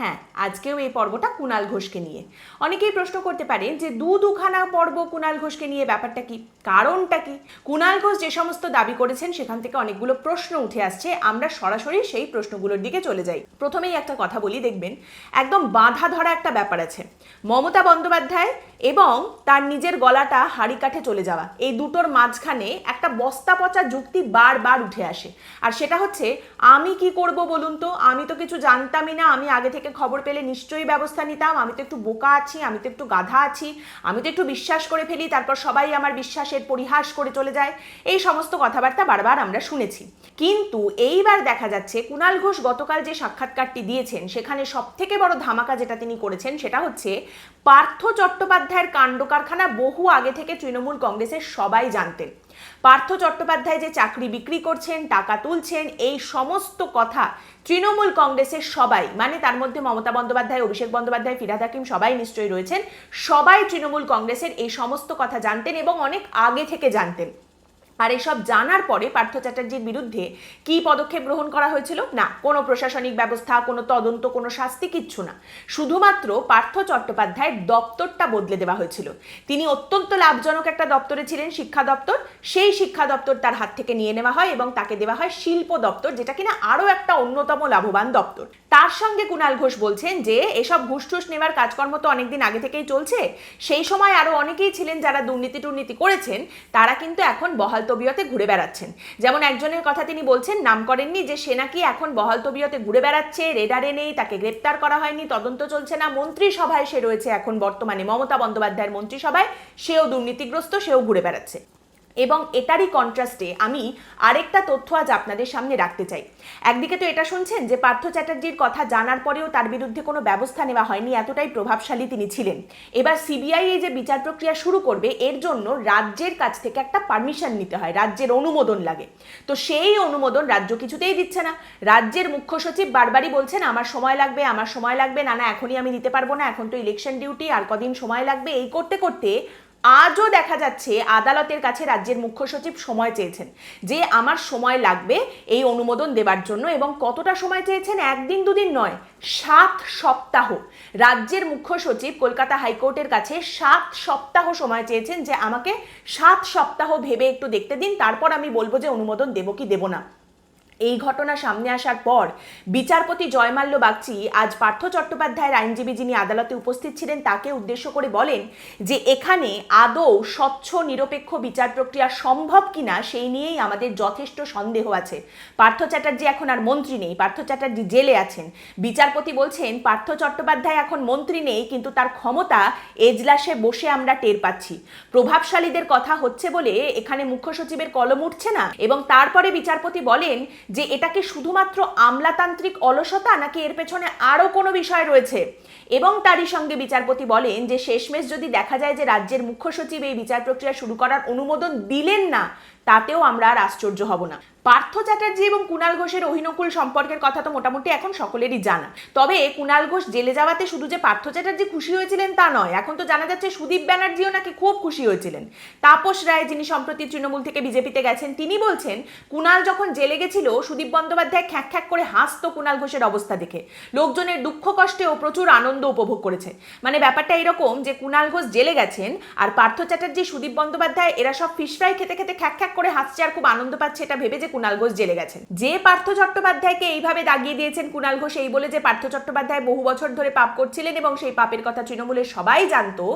হ্যাঁ আজকেও এই পর্বটা কুণাল ঘোষকে নিয়ে। অনেকেই প্রশ্ন করতে পারে যে দু দুখানা পর্ব কুণাল ঘোষকে নিয়ে ব্যাপারটা কি? কারণটা কি? কুণাল ঘোষ যে সমস্ত দাবি করেছেন, সেখান থেকে অনেকগুলো প্রশ্ন উঠে আসছে। আমরা সরাসরি সেই প্রশ্নগুলোর দিকে চলে যাই। প্রথমেই একটা কথা বলি, দেখবেন, একদম বাঁধা ধরা একটা ব্যাপার আছে। মমতা বন্দ্যোপাধ্যায় এবং তার নিজের গলাটা হাড়ি কাঠে চলে যাওয়া, এই দুটোর মাঝখানে একটা বস্তা পচা যুক্তি বারবার উঠে আসে। আর সেটা হচ্ছে, আমি কি করব বলুন তো? আমি তো কিছু জানতামই না। আমি আগে থেকে খবর পেলে নিশ্চয়ই ব্যবস্থা নিতাম। আমি তো একটু বোকা আছি, আমি তো একটু গাধা আছি, আমি তো একটু বিশ্বাস করে ফেলি, তারপর সবাই আমার বিশ্বাসের পরিহাস করে চলে যায়। এই সমস্ত কথাবার্তা বারবার আমরা শুনেছি। কিন্তু এইবার দেখা যাচ্ছে কুণাল ঘোষ গতকাল যে সাক্ষাৎকারটি দিয়েছেন, সেখানে সব থেকে বড় ধামাকা যেটা তিনি করেছেন, সেটা হচ্ছে পার্থ চট্টোপাধ্যায়ের কাণ্ড কারখানা বহু আগে থেকে তৃণমূল কংগ্রেসের সবাই জানতেন। পার্থ চট্টোপাধ্যায় যে চাকরি বিক্রি করছেন, টাকা তুলছেন, এই সমস্ত কথা তৃণমূল কংগ্রেসের সবাই মানে তার মধ্যে মমতা বন্দ্যোপাধ্যায়, অভিষেক বন্দ্যোপাধ্যায়, ফিরাদ হাকিম সবাই নিশ্চয়ই রয়েছেন, সবাই তৃণমূল কংগ্রেসের এই সমস্ত কথা জানতেন এবং অনেক আগে থেকে জানতেন। আর এসব জানার পরে পার্থ চ্যাটার্জির বিরুদ্ধে কি পদক্ষেপ গ্রহণ করা হয়েছিল? না, কোনো প্রশাসনিক ব্যবস্থা, কোনো তদন্ত, কোনো শাস্তি কিচ্ছু না। শুধুমাত্র পার্থ চট্টোপাধ্যায়ের দপ্তরটা বদলে দেওয়া হয়েছিল। তিনি অত্যন্ত লাভজনক একটা দপ্তরে ছিলেন, শিক্ষা দপ্তর। সেই শিক্ষা দপ্তর তার হাত থেকে নিয়ে নেওয়া হয় এবং তাকে দেওয়া হয় শিল্প দপ্তর, যেটা কিনা আরও একটা অন্যতম লাভবান দপ্তর। তার সঙ্গে কুণাল ঘোষ বলছেন যে, এসব ঘুষ টুস নেওয়ার কাজকর্ম তো অনেকদিন আগে থেকেই চলছে। সেই সময় আরও অনেকেই ছিলেন যারা দুর্নীতি টুর্নীতি করেছেন, তারা কিন্তু এখন বহাল তবিয়তে ঘুরে বেড়াচ্ছেন। যেমন একজনের কথা তিনি বলছেন, নাম করেননি যে সে নাকি এখন বহাল তবিয়তে ঘুরে বেড়াচ্ছে, রেডারে নেই, তাকে গ্রেপ্তার করা হয়নি, তদন্ত চলছে না, মন্ত্রিসভায় সে রয়েছে এখন বর্তমানে। মমতা বন্দ্যোপাধ্যায়ের মন্ত্রিসভায় সেও দুর্নীতিগ্রস্ত, সেও ঘুরে বেড়াচ্ছে। এবং এটারই কন্ট্রাস্টে আমি আরেকটা তথ্য আজ আপনাদের সামনে রাখতে চাই। একদিকে তো এটা শুনছেন যে পার্থ চ্যাটার্জির কথা জানার পরেও তার বিরুদ্ধে কোনো ব্যবস্থা নেওয়া হয়নি, এতটাই প্রভাবশালী তিনি ছিলেন। এবার সিবিআই এই যে বিচার প্রক্রিয়া শুরু করবে, এর জন্য রাজ্যের কাছ থেকে একটা পারমিশন নিতে হয়, রাজ্যের অনুমোদন লাগে। তো সেই অনুমোদন রাজ্য কিছুতেই দিচ্ছে না। রাজ্যের মুখ্য সচিব বারবারই বলছেন, আমার সময় লাগবে, আমার সময় লাগবে, না না, এখনই আমি দিতে পারব না, এখন তো ইলেকশন ডিউটি আর কদিন সময় লাগবে? এই করতে করতে আজও দেখা যাচ্ছে আদালতের কাছে রাজ্যের মুখ্য সচিব সময় চেয়েছেন যে আমার সময় লাগবে এই অনুমোদন দেবার জন্য এবং কতটা সময় চেয়েছেন? একদিন দুদিন নয়, সাত সপ্তাহ। রাজ্যের মুখ্য সচিব কলকাতা হাইকোর্টের কাছে সাত সপ্তাহ সময় চেয়েছেন যে আমাকে সাত সপ্তাহ ভেবে একটু দেখতে দিন, তারপর আমি বলব যে অনুমোদন দেবো কি দেবো না। এই ঘটনা সামনে আসার পর বিচারপতি জয়মাল্য বাগচি আজ পার্থ চট্টোপাধ্যায়ের আইনজীবী যিনি আদালতে উপস্থিত ছিলেন, তাকে উদ্দেশ্য করে বলেন যে এখানে আদৌ স্বচ্ছ, নিরপেক্ষ বিচার প্রক্রিয়া সম্ভব কিনা সেই নিয়েই আমাদের যথেষ্ট সন্দেহ আছে। পার্থ চ্যাটার্জি এখন আর মন্ত্রী নেই, পার্থ চ্যাটার্জি জেলে আছেন। বিচারপতি বলছেন, পার্থ চট্টোপাধ্যায় এখন মন্ত্রী নেই, কিন্তু তার ক্ষমতা এজলাসে বসে আমরা টের পাচ্ছি। প্রভাবশালীদের কথা হচ্ছে বলে এখানে মুখ্য সচিবের কলম উঠছে না। এবং তারপরে বিচারপতি বলেন যে এটা কি শুধুমাত্র আমলাতান্ত্রিক অলসতা নাকি এর পেছনে আরও কোনো বিষয় রয়েছে? এবং তারই সঙ্গে বিচারপতি বলেন যে শেষমেশ যদি দেখা যায় যে রাজ্যের মুখ্য সচিব এই বিচার প্রক্রিয়া শুরু করার অনুমোদন দিলেন না তাতেও আমরা আর আশ্চর্য হব না। পার্থ চ্যাটার্জি এবং কুণাল ঘোষের অহিনকুল সম্পর্কের কথা তো মোটামুটি এখন সকলেরই জানা। তবে কুণাল ঘোষ জেলে যাওয়াতে শুধু যে পার্থ চ্যাটার্জি খুশি হয়েছিলেন তা নয়, এখন তো জানা যাচ্ছে সুদীপ ব্যানার্জিও নাকি খুব খুশি হয়েছিলেন। তাপস রায় যিনি সম্প্রতি তৃণমূল থেকে বিজেপিতে গেছেন, তিনি বলছেন কুণাল যখন জেলে গেছিল, সুদীপ বন্দ্যোপাধ্যায় খ্যাক খ্যাক করে হাসতো কুণাল ঘোষের অবস্থা দেখে। লোকজনের দুঃখ কষ্টেও প্রচুর আনন্দ উপভোগ করেছে। মানে ব্যাপারটা এরকম যে কুণাল ঘোষ জেলে গেছেন আর পার্থ চ্যাটার্জি, সুদীপ বন্দ্যোপাধ্যায়, এরা সব ফিশ ফ্রাই খেতে খেতে খ্যাক খ্যাক করে হাসছে আর খুব আনন্দ পাচ্ছে, এটা ভেবে যে কুণাল ঘোষ জেলে গেছেন। যে পার্থ চট্টোপাধ্যায়কে এইভাবে দাগিয়ে দিয়েছেন কুণাল ঘোষ, এই বলে যে পার্থ চট্টোপাধ্যায় বহু বছর ধরে পাপ করছিলেন এবং সেই পাপের কথা তৃণমূলের সবাই জানতো,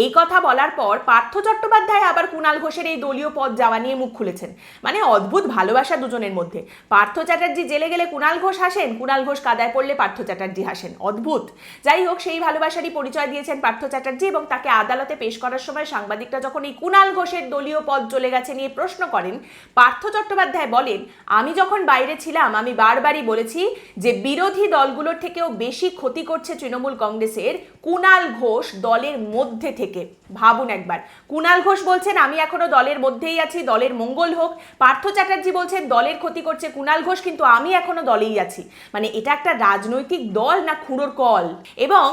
এই কথা বলার পর পার্থ চট্টোপাধ্যায় আবার কুণাল ঘোষের এই দলীয় পদ যাওয়া নিয়ে মুখ খুলেছেন। মানে অদ্ভুত ভালোবাসা দুজনের মধ্যে। পার্থ চ্যাটার্জি জেলে গেলে কুণাল ঘোষ হাসেন কুণাল ঘোষ কাদায় পড়লে পার্থ চ্যাটার্জি হাসেন। অদ্ভুত। যাই হোক, সেই ভালোবাসারই পরিচয় দিয়েছেন পার্থ চ্যাটার্জি এবং তাকে আদালতে পেশ করার সময় সাংবাদিকরা যখন এই কুণাল ঘোষের দলীয় পদ চলে গেছে নিয়ে প্রশ্ন করেন, পার্থ চট্টোপাধ্যায় বলেন, আমি যখন বাইরে ছিলাম, আমি বারবারই বলেছি যে বিরোধী দলগুলোর থেকেও বেশি ক্ষতি করছে তৃণমূল কংগ্রেসের কুণাল ঘোষ দলের মধ্যে থেকে। ভাবুন একবার। কুণাল ঘোষ বলছেন, আমি এখনও দলের মধ্যেই আছি, দলের মঙ্গল হোক। পার্থ চ্যাটার্জি বলছেন, দলের ক্ষতি করছে কুণাল ঘোষ, কিন্তু আমি এখনও দলেই আছি। মানে এটা একটা রাজনৈতিক দল না খুঁড়োর কল? এবং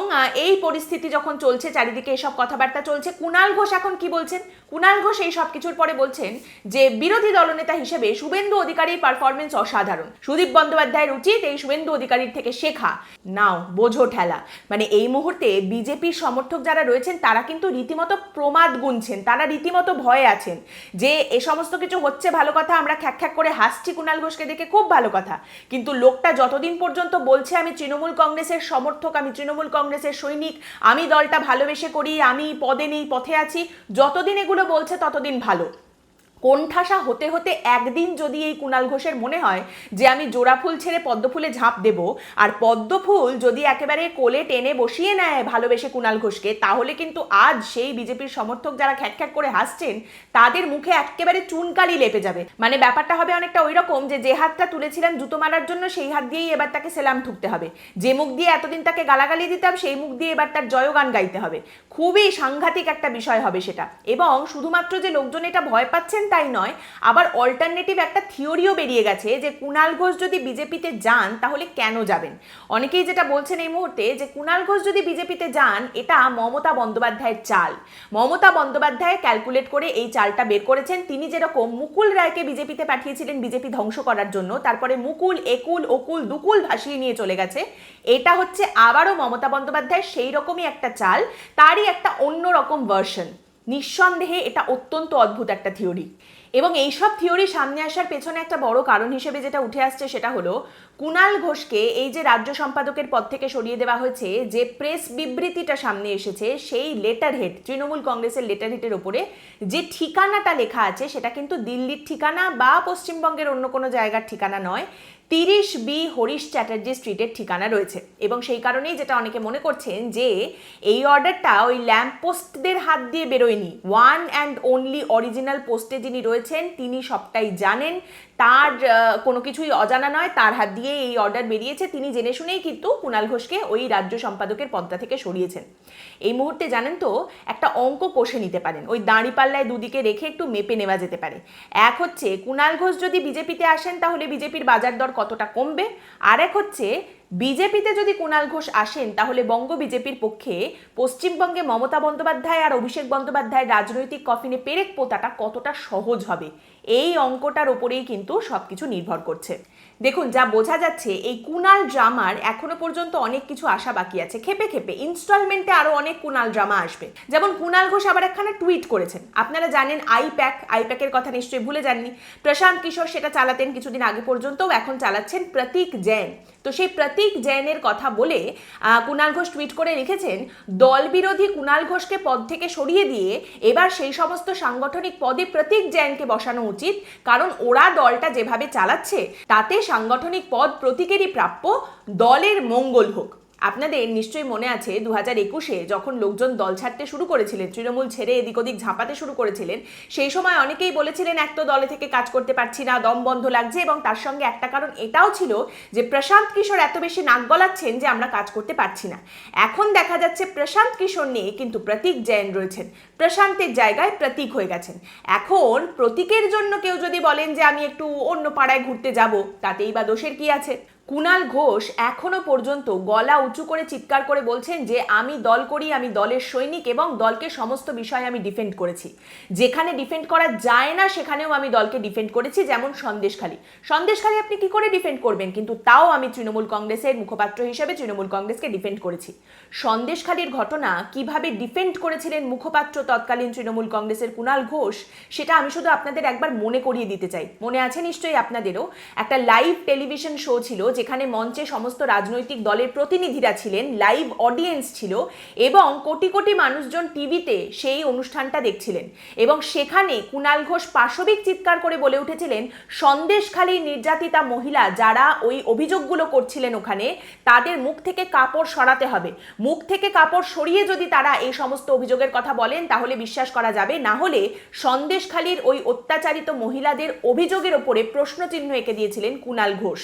এই পরিস্থিতি যখন চলছে, চারিদিকে এসব কথাবার্তা চলছে কুণাল ঘোষ এখন কি বলছেন? কুণাল ঘোষ এই সব কিছুর পরে বলছেন যে যে বিরোধী দলনেতা হিসেবে শুভেন্দু অধিকারীর পারফরমেন্স অসাধারণ। সুদীপ বন্দ্যোপাধ্যায়ের উচিত এই শুভেন্দু অধিকারীর থেকে শেখা। নাও, বোঝো ঠেলা। মানে এই মুহূর্তে বিজেপির সমর্থক যারা রয়েছেন, তারা কিন্তু রীতিমতো প্রমাদ গুনছেন, তারা রীতিমতো ভয়ে আছেন যে এ সমস্ত কিছু হচ্ছে ভালো কথা, আমরা খ্যাক খ্যাক করে হাসছি কুণাল ঘোষকে দেখে খুব ভালো কথা। কিন্তু লোকটা যতদিন পর্যন্ত বলছে, আমি তৃণমূল কংগ্রেসের সমর্থক, আমি তৃণমূল কংগ্রেসের সৈনিক, আমি দলটা ভালোবেসে করি, আমি পদে নেই, পথে আছি, যতদিন এগুলো বলছে, ততদিন ভালো। কোণঠাসা হতে হতে একদিন যদি এই কুণাল ঘোষের মনে হয় যে আমি জোড়া ফুল ছেড়ে পদ্ম ফুলে ঝাঁপ দেব, আর পদ্ম ফুল যদি একেবারে কোলে টেনে বসিয়ে নেয় ভালোবেসে কুণাল ঘোষকে, তাহলে কিন্তু আজ সেই বিজেপির সমর্থক যারা খ্যাক খ্যাক করে হাসছেন, তাদের মুখে একেবারে চুনকালি লেপে যাবে। মানে ব্যাপারটা হবে অনেকটা ওই রকম যে যে হাতটা তুলেছিলেন জুতো মারার জন্য, সেই হাত দিয়েই এবার তাকে সেলাম ঠুকতে হবে। যে মুখ দিয়ে এতদিন তাকে গালাগালি দিতাম, সেই মুখ দিয়ে এবার তার জয়গান গাইতে হবে। খুবই সাংঘাতিক একটা বিষয় হবে সেটা। এবং শুধুমাত্র যে লোকজন এটা ভয় পাচ্ছেন তাই নয়, আবার অল্টারনেটিভ একটা থিওরিও বেরিয়ে গেছে যে কুণাল ঘোষ যদি বিজেপিতে যান তাহলে কেন যাবেন? অনেকেই যেটা বলছেন এই মুহূর্তে যে কুণাল ঘোষ যদি বিজেপিতে যান, এটা মমতা বন্দ্যোপাধ্যায়ের চাল। মমতা বন্দ্যোপাধ্যায় ক্যালকুলেট করে এই চালটা বের করেছেন। তিনি যেরকম মুকুল রায়কে বিজেপিতে পাঠিয়েছিলেন, বিজেপি ধ্বংস করার জন্য, তারপরে মুকুল, একুল, অকুল, দুকুল ভাসিয়ে নিয়ে চলে গেছে। এটা হচ্ছে আবারও মমতা বন্দ্যোপাধ্যায় সেই রকমই একটা চাল, তারই একটা অন্য রকম ভার্সন নিঃসন্দেহে এটা অত্যন্ত অদ্ভুত একটা থিওরি এবং এইসব থিওরি সামনে আসার পেছনে একটা বড় কারণ হিসেবে যেটা উঠে আসছে সেটা হলো কুণাল ঘোষকে এই যে রাজ্য সম্পাদকের পদ থেকে সরিয়ে দেওয়া হয়েছে, যে প্রেস বিবৃতিটা সামনে এসেছে, সেই লেটার হেড তৃণমূল কংগ্রেসের লেটার হেডের ওপরে যে ঠিকানাটা লেখা আছে, সেটা কিন্তু দিল্লির ঠিকানা বা পশ্চিমবঙ্গের অন্য কোনো জায়গার ঠিকানা নয় তিরিশ বি হরিশ চ্যাটার্জি স্ট্রিটের ঠিকানা রয়েছে। এবং সেই কারণেই যেটা অনেকে মনে করছেন যে, এই অর্ডারটা ওই ল্যাম্প পোস্টদের হাত দিয়ে বেরোয়নি। ওয়ান অ্যান্ড অনলি অরিজিনাল পোস্টে যিনি রয়েছেন, তিনি সবটাই জানেন। তার কোনো কিছুই অজানা নয়, তার হাত দিয়ে এই অর্ডার বেরিয়েছে। তিনি জেনে শুনেই কিন্তু কুণাল ঘোষকে ওই রাজ্য সম্পাদকের পদটা থেকে সরিয়েছেন। এই মুহূর্তে জানেন তো, একটা অঙ্ক কষে নিতে পারেন। ওই দাঁড়িপাল্লায় দুদিকে রেখে একটু মেপে নেওয়া যেতে পারে। এক হচ্ছে কুণাল ঘোষ যদি বিজেপিতে আসেন, তাহলে বিজেপির বাজার দর কতটা কমবে? আর এক হচ্ছে, বিজেপিতে যদি কুণাল ঘোষ আসেন, তাহলে বঙ্গ বিজেপির পক্ষে পশ্চিমবঙ্গে মমতা বন্দ্যোপাধ্যায় আর অভিষেক বন্দ্যোপাধ্যায়ের রাজনৈতিক কফিনে পেরেক পোতাটা কতটা সহজ হবে? এই অঙ্কটার ওপরেই কিন্তু সব কিছু নির্ভর করছে। দেখুন, যা বোঝা যাচ্ছে, এই কুনাল ড্রামার এখনও পর্যন্ত অনেক কিছু আশা বাকি আছে। খেপে খেপে ইনস্টলমেন্টে আরও অনেক কুনাল ড্রামা আসবে। যেমন কুনাল ঘোষ আবার একখানা টুইট করেছেন। আপনারা জানেন আইপ্যাক, আইপ্যাকের কথা নিশ্চয়ই ভুলে যাননি। প্রশান্ত কিশোর সেটা চালাতেন কিছুদিন আগে পর্যন্তও, এখন চালাচ্ছেন প্রতীক জৈন। তো সেই প্রতীক জৈনের কথা বলে কুণাল ঘোষ টুইট করে লিখেছেন, দল বিরোধী কুণাল ঘোষকে পদ থেকে সরিয়ে দিয়ে এবার সেই সমস্ত সাংগঠনিক পদে প্রতীক জৈনকে বসানো উচিত। কারণ ওরা দলটা যেভাবে চালাচ্ছে, তাতে সাংগঠনিক পদ প্রতীকেরই প্রাপ্য, দলের মঙ্গল হোক। আপনাদের নিশ্চয়ই মনে আছে দু হাজার একুশে যখন লোকজন দল ছাড়তে শুরু করেছিলেন, তৃণমূল ছেড়ে এদিক ওদিক ঝাঁপাতে শুরু করেছিলেন, সেই সময় অনেকেই বলেছিলেন এক তো দলে থেকে কাজ করতে পারছি না, দম বন্ধ লাগছে এবং তার সঙ্গে একটা কারণ এটাও ছিল যে প্রশান্ত কিশোর এত বেশি নাক গলাচ্ছেন যে আমরা কাজ করতে পারছি না। এখন দেখা যাচ্ছে প্রশান্ত কিশোর নিয়ে কিন্তু প্রতীক জৈন রয়েছেন, প্রশান্তের জায়গায় প্রতীক হয়ে গেছেন। এখন প্রতীকের জন্য কেউ যদি বলেন যে আমি একটু অন্য পাড়ায় ঘুরতে যাব, তাতেই বা দোষের কি আছে? কুণাল ঘোষ এখনও পর্যন্ত গলা উঁচু করে চিৎকার করে বলছেন যে, আমি দল করি, আমি দলের সৈনিক এবং দলকে সমস্ত বিষয়ে আমি ডিফেন্ড করেছি। যেখানে ডিফেন্ড করা যায় না, সেখানেও আমি দলকে ডিফেন্ড করেছি। যেমন সন্দেশখালী সন্দেশখালী আপনি কি করে ডিফেন্ড করবেন? কিন্তু তাও আমি তৃণমূল কংগ্রেসের মুখপাত্র হিসেবে তৃণমূল কংগ্রেসকে ডিফেন্ড করেছি। সন্দেশখালীর ঘটনা কীভাবে ডিফেন্ড করেছিলেন মুখপাত্র তৎকালীন তৃণমূল কংগ্রেসের কুনাল ঘোষ, সেটা আমি শুধু আপনাদের একবার মনে করিয়ে দিতে চাই। মনে আছে নিশ্চয়ই আপনাদেরও? একটা লাইভ টেলিভিশন শো ছিল যেখানে মঞ্চে সমস্ত রাজনৈতিক দলের প্রতিনিধিরা ছিলেন লাইভ অডিয়েন্স ছিল এবং কোটি কোটি মানুষজন টিভিতে সেই অনুষ্ঠানটা দেখছিলেন। এবং সেখানে কুণাল ঘোষ পাশবিক চিৎকার করে বলে উঠেছিলেন, সন্দেশখালী নির্যাতিতা মহিলা যারা ওই অভিযোগগুলো করছিলেন ওখানে, তাদের মুখ থেকে কাপড় সরাতে হবে। মুখ থেকে কাপড় সরিয়ে যদি তারা এই সমস্ত অভিযোগের কথা বলেন, তাহলে বিশ্বাস করা যাবে। না হলে সন্দেশখালীর ওই অত্যাচারিত মহিলাদের অভিযোগের ওপরে প্রশ্নচিহ্ন এঁকে দিয়েছিলেন কুণাল ঘোষ।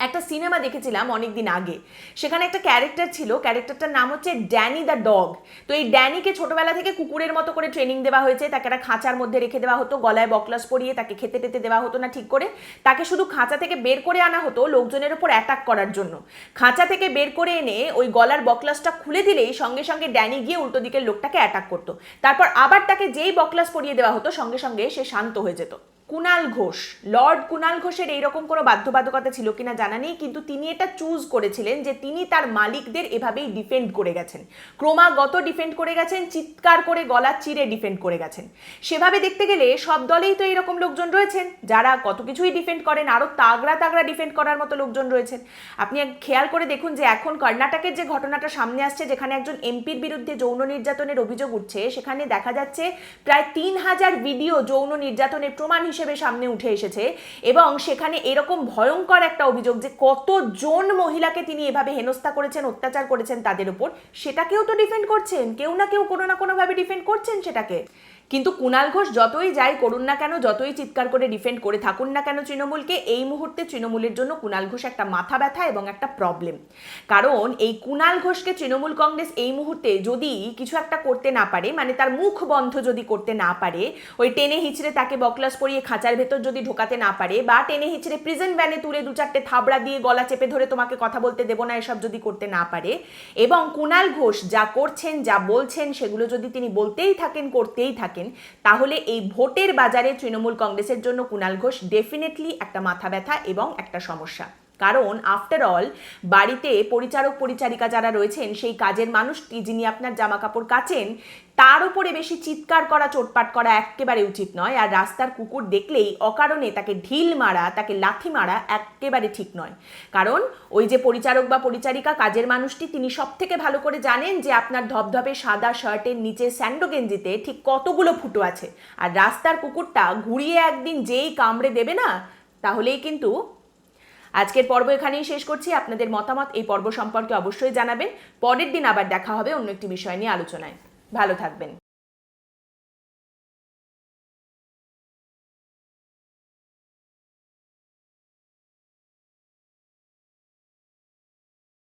একটা সিনেমা দেখেছিলাম অনেক দিন আগে। সেখানে একটা ক্যারেক্টার ছিল, ক্যারেক্টারটার নাম হচ্ছে ড্যানি দ্য ডগ। তো এই ড্যানিকে ছোটবেলা থেকে কুকুরের মতো করে ট্রেনিং দেওয়া হয়েছে, তাকে একটা খাঁচার মধ্যে রেখে দেওয়া হতো, গলায় বকলাস পরিয়ে তাকে খেতে টেতে দেওয়া হতো না ঠিক করে। তাকে শুধু খাঁচা থেকে বের করে আনা হতো লোকজনের ওপর অ্যাটাক করার জন্য। খাঁচা থেকে বের করে এনে ওই গলার বকলাসটা খুলে দিলেই সঙ্গে সঙ্গে ড্যানি গিয়ে উল্টো দিকের লোকটাকে অ্যাটাক করতো। তারপর আবার তাকে যেই বকলাস পরিয়ে দেওয়া হতো, সঙ্গে সঙ্গে সে শান্ত হয়ে যেত। কুনাল ঘোষ লর্ড কুনাল ঘোষের এইরকম কোনো বাধ্যবাধকতা ছিল কিনা জানা নেই, কিন্তু তিনি এটা চুজ করেছিলেন যে তিনি তার মালিকদের এভাবেই ডিফেন্ড করে গেছেন। ক্রমাগত ডিফেন্ড করে গেছেন, চিৎকার করে গলা চিরে ডিফেন্ড করে গেছেন। সেভাবে দেখতে গেলে সব দলেই তো এইরকম লোকজন রয়েছেন, যারা কত কিছুই ডিফেন্ড করেন আরও তাগড়া তাগড়া ডিফেন্ড করার মতো লোকজন রয়েছেন। আপনি খেয়াল করে দেখুন যে এখন কর্ণাটকের যে ঘটনাটা সামনে আসছে, যেখানে একজন এমপির বিরুদ্ধে যৌন নির্যাতনের অভিযোগ উঠছে, সেখানে দেখা যাচ্ছে প্রায় তিন হাজার ভিডিও যৌন নির্যাতনের প্রমাণ হিসেবে সামনে উঠে এসেছে এবং সেখানে এরকম ভয়ঙ্কর একটা অভিযোগ যে কতজন মহিলাকে তিনি এভাবে হেনস্থা করেছেন, অত্যাচার করেছেন তাদের উপর, সেটাকেও তো ডিফেন্ড করছেন। কেউ না কেউ কোনো না কোনোভাবে ডিফেন্ড করছেন সেটাকে। কিন্তু কুণাল ঘোষ যতই যাই করুন না কেন, যতই চিৎকার করে ডিফেন্ড করে থাকুন না কেন তৃণমূলকে, এই মুহূর্তে তৃণমূলের জন্য কুণাল ঘোষ একটা মাথা ব্যথা এবং একটা প্রবলেম কারণ এই কুণাল ঘোষকে তৃণমূল কংগ্রেস এই মুহূর্তে যদি কিছু একটা করতে না পারে মানে তার মুখ বন্ধ যদি করতে না পারে, ওই টেনে হিচড়ে তাকে বকলাস পরিয়ে খাঁচার ভেতর যদি ঢোকাতে না পারে বা টেনে হিচড়ে প্রিজন ভ্যানে তুলে দু চারটে থাবড়া দিয়ে গলা চেপে ধরে তোমাকে কথা বলতে দেবো না, এসব যদি করতে না পারে এবং কুণাল ঘোষ যা করছেন, যা বলছেন, সেগুলো যদি তিনি বলতেই থাকেন, করতেই থাকেন তাহলে এই ভোটের বাজারে তৃণমূল কংগ্রেসের জন্য কুণাল ঘোষ ডেফিনেটলি একটা মাথা ব্যথা এবং একটা সমস্যা। কারণ আফটার অল বাড়িতে পরিচারক, পরিচারিকা যারা রয়েছেন, সেই কাজের মানুষটি যিনি আপনার জামা কাপড় কাচেন, তার উপরে বেশি চিৎকার করা, চোটপাট করা একেবারে উচিত নয়। আর রাস্তার কুকুর দেখলেই অকারণে তাকে ঢিল মারা, তাকে লাথি মারা একেবারে ঠিক নয়। কারণ, ওই যে পরিচারক বা পরিচারিকা কাজের মানুষটি, তিনি সব থেকে ভালো করে জানেন যে আপনার ধবধবে সাদা শার্টের নিচে স্যান্ডো গেঞ্জিতে ঠিক কতগুলো ফুটো আছে। আর রাস্তার কুকুরটা ঘুরিয়ে একদিন যেই কামড়ে দেবে না, তাহলেই কিন্তু আজকের পর্ব এখানেই শেষ করছি। আপনাদের মতামত এই পর্ব সম্পর্কে অবশ্যই জানাবেন। পরের দিন আবার দেখা হবে অন্য একটি বিষয় নিয়ে আলোচনায়। ভালো থাকবেন।